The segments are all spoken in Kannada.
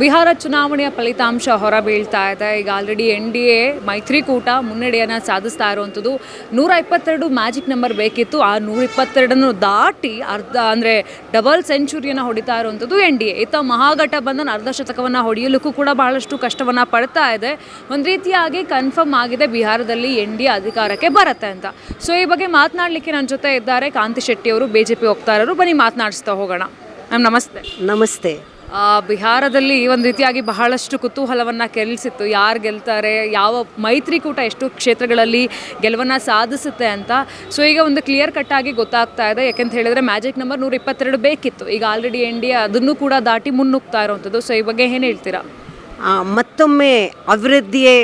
ಬಿಹಾರ ಚುನಾವಣೆಯ ಫಲಿತಾಂಶ ಹೊರಬೀಳ್ತಾ ಇದೆ. ಈಗ ಆಲ್ರೆಡಿ ಎನ್ ಡಿ ಎ ಮೈತ್ರಿಕೂಟ ಮುನ್ನಡೆಯನ್ನು ಸಾಧಿಸ್ತಾ ಇರುವಂಥದ್ದು. ನೂರ ಇಪ್ಪತ್ತೆರಡು ಮ್ಯಾಜಿಕ್ ನಂಬರ್ ಬೇಕಿತ್ತು. ಆ ನೂರ ಇಪ್ಪತ್ತೆರಡನ್ನು ದಾಟಿ ಅರ್ಧ ಅಂದರೆ ಡಬಲ್ ಸೆಂಚುರಿಯನ್ನು ಹೊಡಿತಾ ಇರುವಂಥದ್ದು ಎನ್ ಡಿ ಎ ಇತ್ತ ಮಹಾಘಟಬಂಧನ ಅರ್ಧ ಶತಕವನ್ನು ಹೊಡೆಯಲಿಕ್ಕೂ ಕೂಡ ಬಹಳಷ್ಟು ಕಷ್ಟವನ್ನು ಪಡ್ತಾ ಇದೆ. ಒಂದು ರೀತಿಯಾಗಿ ಕನ್ಫರ್ಮ್ ಆಗಿದೆ ಬಿಹಾರದಲ್ಲಿ ಎನ್ ಡಿ ಎ ಅಧಿಕಾರಕ್ಕೆ ಬರುತ್ತೆ ಅಂತ. ಸೊ ಈ ಬಗ್ಗೆ ಮಾತನಾಡಲಿಕ್ಕೆ ನನ್ನ ಜೊತೆ ಇದ್ದಾರೆ ಕಾಂತಿ ಶೆಟ್ಟಿ ಅವರು ಬಿ ಜೆ ಪಿ ಹೋಗ್ತಾ ಇರೋರು ಬನ್ನಿ ಮಾತನಾಡಿಸ್ತಾ ಹೋಗೋಣ. ನಮಸ್ತೆ. ನಮಸ್ತೆ. ಬಿಹಾರದಲ್ಲಿ ಒಂದು ರೀತಿಯಾಗಿ ಬಹಳಷ್ಟು ಕುತೂಹಲವನ್ನು ಕೆರಳಿಸಿತ್ತು ಯಾರು ಗೆಲ್ತಾರೆ, ಯಾವ ಮೈತ್ರಿಕೂಟ ಎಷ್ಟು ಕ್ಷೇತ್ರಗಳಲ್ಲಿ ಗೆಲುವನ್ನು ಸಾಧಿಸುತ್ತೆ ಅಂತ. ಸೊ ಈಗ ಒಂದು ಕ್ಲಿಯರ್ ಕಟ್ ಆಗಿ ಗೊತ್ತಾಗ್ತಾ ಇದೆ. ಯಾಕೆಂತ ಹೇಳಿದ್ರೆ ಮ್ಯಾಜಿಕ್ ನಂಬರ್ ನೂರ ಇಪ್ಪತ್ತೆರಡು ಬೇಕಿತ್ತು. ಈಗ ಆಲ್ರೆಡಿ ಡಿ ಅದನ್ನು ಕೂಡ ದಾಟಿ ಮುನ್ನುಗ್ತಾ ಇರುವಂಥದ್ದು. ಸೊ ಈ ಬಗ್ಗೆ ಏನು ಹೇಳ್ತೀರಾ? ಮತ್ತೊಮ್ಮೆ ಅಭಿವೃದ್ಧಿಯೇ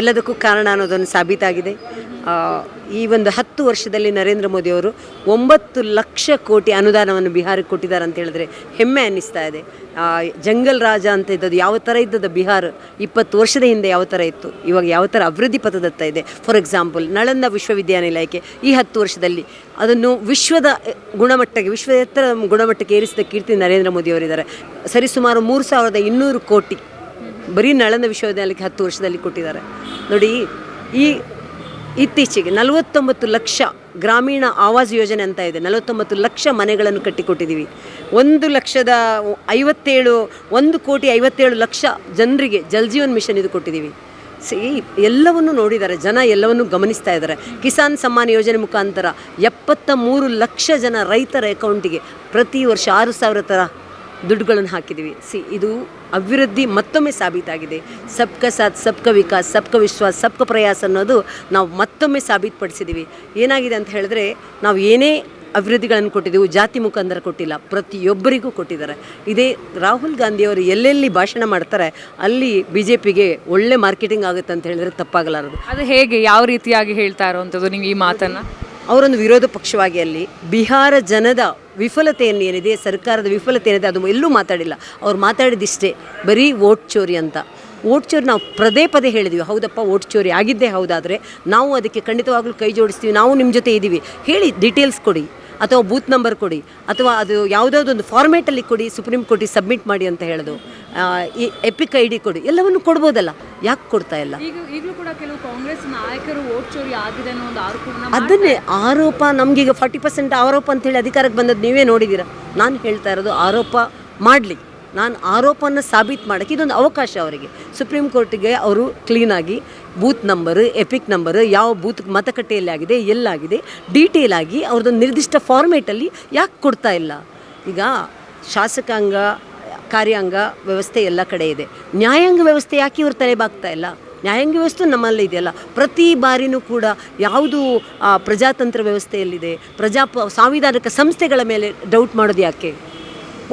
ಎಲ್ಲದಕ್ಕೂ ಕಾರಣ ಅನ್ನೋದನ್ನು ಸಾಬೀತಾಗಿದೆ. ಈ ಒಂದು ಹತ್ತು ವರ್ಷದಲ್ಲಿ ನರೇಂದ್ರ ಮೋದಿಯವರು ಒಂಬತ್ತು ಲಕ್ಷ ಕೋಟಿ ಅನುದಾನವನ್ನು ಬಿಹಾರಕ್ಕೆ ಕೊಟ್ಟಿದ್ದಾರೆ ಅಂತ ಹೇಳಿದ್ರೆ ಹೆಮ್ಮೆ ಅನ್ನಿಸ್ತಾ ಇದೆ. ಜಂಗಲ್ ರಾಜ ಅಂತ ಇದ್ದದ್ದು ಯಾವ ಥರ ಇದ್ದದ್ದು? ಬಿಹಾರ ಇಪ್ಪತ್ತು ವರ್ಷದ ಹಿಂದೆ ಯಾವ ಥರ ಇತ್ತು? ಇವಾಗ ಯಾವ ಥರ ಅಭಿವೃದ್ಧಿ ಪಥದತ್ತ ಇದೆ? ಫಾರ್ ಎಕ್ಸಾಂಪಲ್ ನಳಂದ ವಿಶ್ವವಿದ್ಯಾನಿಲಯಕ್ಕೆ ಈ ಹತ್ತು ವರ್ಷದಲ್ಲಿ ಅದನ್ನು ವಿಶ್ವದ ಗುಣಮಟ್ಟಕ್ಕೆ ವಿಶ್ವದ ಎತ್ತರ ಗುಣಮಟ್ಟಕ್ಕೆ ಏರಿಸಿದ ಕೀರ್ತಿ ನರೇಂದ್ರ ಮೋದಿಯವರಿದ್ದಾರೆ ಸರಿಸುಮಾರು ಮೂರು ಸಾವಿರದ ಇನ್ನೂರು ಕೋಟಿ ಬರೀ ನಳಂದ ವಿಶ್ವವಿದ್ಯಾಲಯಕ್ಕೆ ಹತ್ತು ವರ್ಷದಲ್ಲಿ ಕೊಟ್ಟಿದ್ದಾರೆ. ನೋಡಿ, ಈ ಇತ್ತೀಚೆಗೆ ನಲವತ್ತೊಂಬತ್ತು ಲಕ್ಷ ಗ್ರಾಮೀಣ ಆವಾಸ್ ಯೋಜನೆ ಅಂತ ಇದೆ. ನಲವತ್ತೊಂಬತ್ತು ಲಕ್ಷ ಮನೆಗಳನ್ನು ಕಟ್ಟಿಕೊಟ್ಟಿದ್ದೀವಿ. ಒಂದು ಲಕ್ಷದ ಐವತ್ತೇಳು, ಒಂದು ಕೋಟಿ ಐವತ್ತೇಳು ಲಕ್ಷ ಜನರಿಗೆ ಜಲ್ ಜೀವನ್ ಮಿಷನ್ ಇದು ಕೊಟ್ಟಿದ್ದೀವಿ. ಸಿ, ಎಲ್ಲವನ್ನು ನೋಡಿದ್ದಾರೆ. ಜನ ಎಲ್ಲವನ್ನು ಗಮನಿಸ್ತಾ ಇದ್ದಾರೆ. ಕಿಸಾನ್ ಸಮ್ಮಾನ್ ಯೋಜನೆ ಮುಖಾಂತರ ಎಪ್ಪತ್ತ ಮೂರು ಲಕ್ಷ ಜನ ರೈತರ ಅಕೌಂಟಿಗೆ ಪ್ರತಿ ವರ್ಷ ಆರು ಸಾವಿರ ಥರ ದುಡ್ಡುಗಳನ್ನು ಹಾಕಿದ್ದೀವಿ. ಸಿ ಇದು ಅಭಿವೃದ್ಧಿ ಮತ್ತೊಮ್ಮೆ ಸಾಬೀತಾಗಿದೆ. ಸಬ್ಕ ಸಾಥ್ ಸಬ್ಕ ವಿಕಾಸ್ ಸಬ್ಕ ವಿಶ್ವಾಸ ಸಬ್ಕ ಪ್ರಯಾಸ ಅನ್ನೋದು ನಾವು ಮತ್ತೊಮ್ಮೆ ಸಾಬೀತುಪಡಿಸಿದ್ದೀವಿ. ಏನಾಗಿದೆ ಅಂತ ಹೇಳಿದ್ರೆ ನಾವು ಏನೇ ಅಭಿವೃದ್ಧಿಗಳನ್ನು ಕೊಟ್ಟಿದ್ದೆವು ಜಾತಿ ಮುಖಾಂತರ ಕೊಟ್ಟಿಲ್ಲ ಪ್ರತಿಯೊಬ್ಬರಿಗೂ ಕೊಟ್ಟಿದ್ದಾರೆ. ಇದೇ ರಾಹುಲ್ ಗಾಂಧಿಯವರು ಎಲ್ಲೆಲ್ಲಿ ಭಾಷಣ ಮಾಡ್ತಾರೆ ಅಲ್ಲಿ ಬಿ ಜೆ ಪಿಗೆ ಒಳ್ಳೆ ಮಾರ್ಕೆಟಿಂಗ್ ಆಗುತ್ತೆ ಅಂತ ಹೇಳಿದ್ರೆ ತಪ್ಪಾಗಲಾರದು. ಅದು ಹೇಗೆ ಯಾವ ರೀತಿಯಾಗಿ ಹೇಳ್ತಾ ಇರುವಂಥದ್ದು ನೀವು ಈ ಮಾತನ್ನು? ಅವರೊಂದು ವಿರೋಧ ಪಕ್ಷವಾಗಿ ಅಲ್ಲಿ ಬಿಹಾರ ಜನದ ವಿಫಲತೆಯನ್ನು ಏನಿದೆ, ಸರ್ಕಾರದ ವಿಫಲತೆ ಏನಿದೆ, ಅದು ಎಲ್ಲೂ ಮಾತಾಡಿಲ್ಲ. ಅವ್ರು ಮಾತಾಡಿದಿಷ್ಟೇ ಬರೀ ವೋಟ್ ಚೋರಿ ಅಂತ. ವೋಟ್ ಚೋರಿ ನಾವು ಪದೇ ಪದೇ ಹೇಳಿದ್ವಿ, ಹೌದಪ್ಪ, ವೋಟ್ ಚೋರಿ ಆಗಿದ್ದೇ ಹೌದಾದರೆ ನಾವು ಅದಕ್ಕೆ ಖಂಡಿತವಾಗ್ಲೂ ಕೈ ಜೋಡಿಸ್ತೀವಿ, ನಾವು ನಿಮ್ಮ ಜೊತೆ ಇದ್ದೀವಿ ಹೇಳಿ ಡೀಟೇಲ್ಸ್ ಕೊಡಿ, ಅಥವಾ ಬೂತ್ ನಂಬರ್ ಕೊಡಿ, ಅಥವಾ ಅದು ಯಾವುದಾದ್ರು ಫಾರ್ಮೇಟಲ್ಲಿ ಕೊಡಿ, ಸುಪ್ರೀಂ ಕೋರ್ಟಿಗೆ ಸಬ್ಮಿಟ್ ಮಾಡಿ ಅಂತ ಹೇಳೋದು. ಈ ಎಪಿಕ್ ಐ ಡಿ ಕೊಡಿ. ಎಲ್ಲವನ್ನು ಕೊಡ್ಬೋದಲ್ಲ. ಯಾಕೆ ಕೊಡ್ತಾ ಇಲ್ಲ? ಈಗ ಈಗಲೂ ಕೂಡ ಕೆಲವು ಕಾಂಗ್ರೆಸ್ ನಾಯಕರು ವೋಟ್ ಚೋರಿ ಆಗಿದೆ ಅನ್ನೋ ಒಂದು ಆರೋಪವನ್ನು ಅದನ್ನೇ ಆರೋಪ ನಮಗೀಗ ಫಾರ್ಟಿ ಪರ್ಸೆಂಟ್ ಆರೋಪ ಅಂತೇಳಿ ಅಧಿಕಾರಕ್ಕೆ ಬಂದದ್ದು ನೀವೇ ನೋಡಿದ್ದೀರಾ ನಾನು ಹೇಳ್ತಾ ಇರೋದು ಆರೋಪ ಮಾಡಲಿ. ನಾನು ಆರೋಪವನ್ನು ಸಾಬೀತು ಮಾಡೋಕ್ಕೆ ಇದೊಂದು ಅವಕಾಶ ಅವರಿಗೆ. ಸುಪ್ರೀಂ ಕೋರ್ಟಿಗೆ ಅವರು ಕ್ಲೀನಾಗಿ ಬೂತ್ ನಂಬರ್ ಎಪಿಕ್ ನಂಬರ್ ಯಾವ ಬೂತ್ ಮತಗಟ್ಟೆಯಲ್ಲಿ ಆಗಿದೆ ಎಲ್ಲಾಗಿದೆ ಡೀಟೇಲ್ ಆಗಿ ಅವ್ರದ್ದೊಂದು ನಿರ್ದಿಷ್ಟ ಫಾರ್ಮೇಟಲ್ಲಿ ಯಾಕೆ ಕೊಡ್ತಾ ಇಲ್ಲ? ಈಗ ಶಾಸಕಾಂಗ ಕಾರ್ಯಾಂಗ ವ್ಯವಸ್ಥೆ ಎಲ್ಲ ಕಡೆ ಇದೆ. ನ್ಯಾಯಾಂಗ ವ್ಯವಸ್ಥೆ ಯಾಕೆ ಇವ್ರು ತಲೆಬಾಗ್ತಾ ಇಲ್ಲ? ನ್ಯಾಯಾಂಗ ವ್ಯವಸ್ಥೆ ನಮ್ಮಲ್ಲಿ ಇದೆಯಲ್ಲ. ಪ್ರತಿ ಬಾರಿನೂ ಕೂಡ ಯಾವುದು ಪ್ರಜಾತಂತ್ರ ವ್ಯವಸ್ಥೆಯಲ್ಲಿದೆ. ಪ್ರಜಾ ಸಾಂವಿಧಾನಿಕ ಸಂಸ್ಥೆಗಳ ಮೇಲೆ ಡೌಟ್ ಮಾಡೋದು ಯಾಕೆ?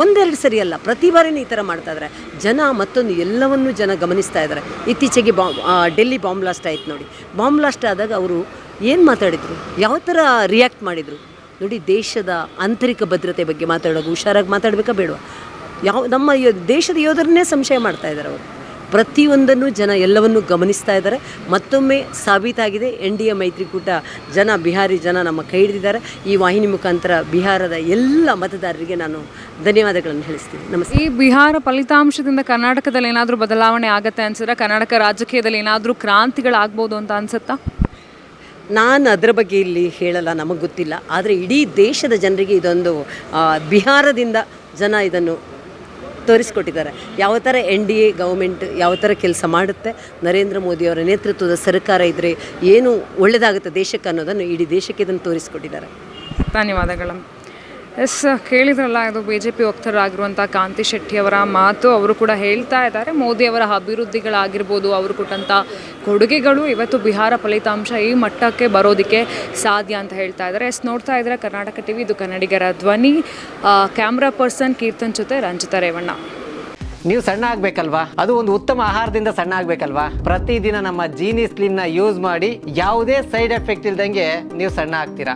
ಒಂದೆರಡು ಸರಿಯಲ್ಲ ಪ್ರತಿ ಬಾರಿನೂ ಈ ಥರ ಮಾಡ್ತಾ ಇದ್ದಾರೆ ಜನ ಮತ್ತೊಂದು ಎಲ್ಲವನ್ನೂ ಜನ ಗಮನಿಸ್ತಾ ಇದ್ದಾರೆ ಇತ್ತೀಚೆಗೆ ಬಾಂಬ್ ಡೆಲ್ಲಿ ಬಾಂಬ್ ಬ್ಲಾಸ್ಟ್ ಆಯ್ತು ನೋಡಿ. ಬಾಂಬ್ ಬ್ಲಾಸ್ಟ್ ಆದಾಗ ಅವರು ಏನು ಮಾತಾಡಿದರು? ಯಾವ ಥರ ರಿಯಾಕ್ಟ್ ಮಾಡಿದರು? ನೋಡಿ, ದೇಶದ ಆಂತರಿಕ ಭದ್ರತೆ ಬಗ್ಗೆ ಮಾತಾಡೋದು ಹುಷಾರಾಗಿ ಮಾತಾಡಬೇಕಾ ಬೇಡವಾ? ಯಾವ ನಮ್ಮ ದೇಶದ ಯೋಧರನ್ನೇ ಸಂಶಯ ಮಾಡ್ತಾ ಇದ್ದಾರೆ ಅವರು. ಪ್ರತಿಯೊಂದನ್ನು ಜನ ಎಲ್ಲವನ್ನೂ ಗಮನಿಸ್ತಾ ಇದ್ದಾರೆ. ಮತ್ತೊಮ್ಮೆ ಸಾಬೀತಾಗಿದೆ ಎನ್ ಡಿ ಎ ಮೈತ್ರಿಕೂಟ. ಜನ ಬಿಹಾರಿ ಜನ ನಮ್ಮ ಕೈ ಹಿಡಿದಿದ್ದಾರೆ. ಈ ವಾಹಿನಿ ಮುಖಾಂತರ ಬಿಹಾರದ ಎಲ್ಲ ಮತದಾರರಿಗೆ ನಾನು ಧನ್ಯವಾದಗಳನ್ನು ಹೇಳಿಸ್ತೀನಿ. ನಮಸ್ತೆ. ಈ ಬಿಹಾರ ಫಲಿತಾಂಶದಿಂದ ಕರ್ನಾಟಕದಲ್ಲಿ ಏನಾದರೂ ಬದಲಾವಣೆ ಆಗುತ್ತೆ ಅನ್ಸಿದ್ರೆ ಕರ್ನಾಟಕ ರಾಜಕೀಯದಲ್ಲಿ ಏನಾದರೂ ಕ್ರಾಂತಿಗಳಾಗ್ಬೋದು ಅಂತ ಅನ್ಸುತ್ತಾ? ನಾನು ಅದರ ಬಗ್ಗೆ ಇಲ್ಲಿ ಹೇಳಲ್ಲ ನಮಗೆ ಗೊತ್ತಿಲ್ಲ. ಆದರೆ ಇಡೀ ದೇಶದ ಜನರಿಗೆ ಇದೊಂದು ಬಿಹಾರದಿಂದ ಜನ ಇದನ್ನು ತೋರಿಸ್ಕೊಟ್ಟಿದ್ದಾರೆ. ಯಾವ ಥರ ಎನ್ ಡಿ ಎ ಗೌರ್ಮೆಂಟ್ ಯಾವ ಥರ ಕೆಲಸ ಮಾಡುತ್ತೆ, ನರೇಂದ್ರ ಮೋದಿಯವರ ನೇತೃತ್ವದ ಸರ್ಕಾರ ಇದ್ದರೆ ಏನು ಒಳ್ಳೆಯದಾಗುತ್ತೆ ದೇಶಕ್ಕೆ ಅನ್ನೋದನ್ನು ಇಡೀ ದೇಶಕ್ಕೆ ಇದನ್ನು ತೋರಿಸ್ಕೊಟ್ಟಿದ್ದಾರೆ. ಧನ್ಯವಾದಗಳು. ಎಸ್, ಕೇಳಿದ್ರಲ್ಲ, ಇದು ಬಿ ಜೆ ಪಿ ವಕ್ತರಾಗಿರುವಂಥ ಕಾಂತಿ ಶೆಟ್ಟಿಯವರ ಮಾತು. ಅವರು ಕೂಡ ಹೇಳ್ತಾ ಇದ್ದಾರೆ ಮೋದಿಯವರ ಅಭಿವೃದ್ಧಿಗಳಾಗಿರ್ಬೋದು, ಅವರು ಕೊಟ್ಟಂಥ ಕೊಡುಗೆಗಳು ಇವತ್ತು ಬಿಹಾರ ಫಲಿತಾಂಶ ಈ ಮಟ್ಟಕ್ಕೆ ಬರೋದಕ್ಕೆ ಸಾಧ್ಯ ಅಂತ ಹೇಳ್ತಾ ಇದ್ದಾರೆ. ಎಸ್, ನೋಡ್ತಾ ಇದ್ದಾರೆ, ಕರ್ನಾಟಕ ಟಿವಿ, ಇದು ಕನ್ನಡಿಗರ ಧ್ವನಿ. ಕ್ಯಾಮ್ರಾ ಪರ್ಸನ್ ಕೀರ್ತನ್ ಜೊತೆ ರಂಜಿತಾ ರೇವಣ್ಣ. ನೀವು ಸಣ್ಣ ಆಗ್ಬೇಕಲ್ವಾ? ಅದು ಒಂದು ಉತ್ತಮ ಆಹಾರದಿಂದ ಸಣ್ಣ ಆಗ್ಬೇಕಲ್ವಾ? ಪ್ರತಿದಿನ ನಮ್ಮ ಜೀನಿ ಸ್ಲಿಮ್ನ ಯೂಸ್ ಮಾಡಿ, ಯಾವುದೇ ಸೈಡ್ ಎಫೆಕ್ಟ್ ಇಲ್ದಂಗೆ ನೀವು ಸಣ್ಣ ಆಗ್ತೀರಾ?